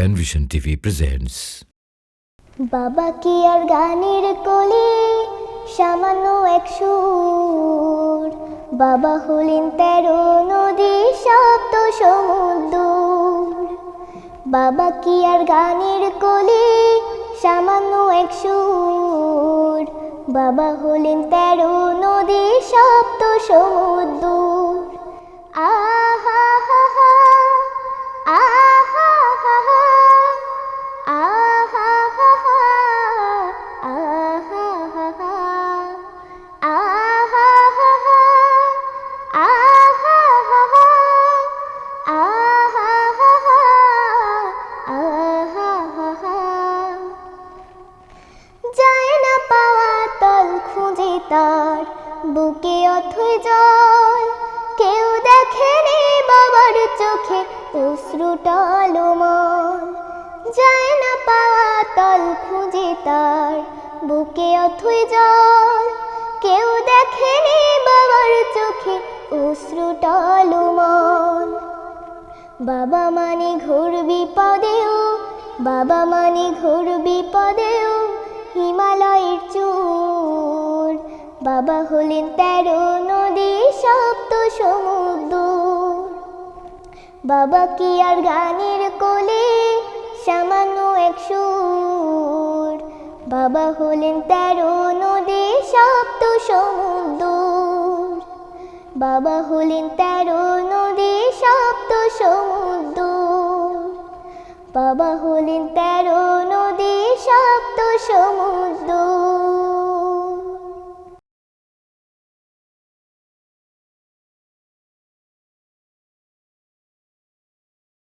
Penvision TV presents বাবা কি আর গানের কলি? সামান্য এক সুর। বাবা হলেন তেরো নদী সপ্ত সমুদ্র। বাবা কি আর গানের কলি? সামান্য এক সুর। বাবা হলেন তেরো নদী সপ্ত সমুদ্র। তার বুকে অথই জল। কেউ দেখেনি বাবার চোখে অশ্রু টলমল। যায় না পাওয়া তল খুঁজে তার বুকে অথই জল। কেউ দেখেনি বাবার চোখে অশ্রু টলমল। বাবা মানে ঘোর বিপদেও, বাবা মানে ঘোর বিপদেও বাবা হলেন তেরো নদী সপ্ত সমুদ্র। বাবা কি আর গানের কোলে সামান্য এক সুর? বাবা হলেন তেরো নদী সপ্ত সমুদ্র। বাবা হলেন তেরো নদী সপ্ত সমুদ্র। বাবা হলেন তেরো নদী সপ্ত সমুদ্র।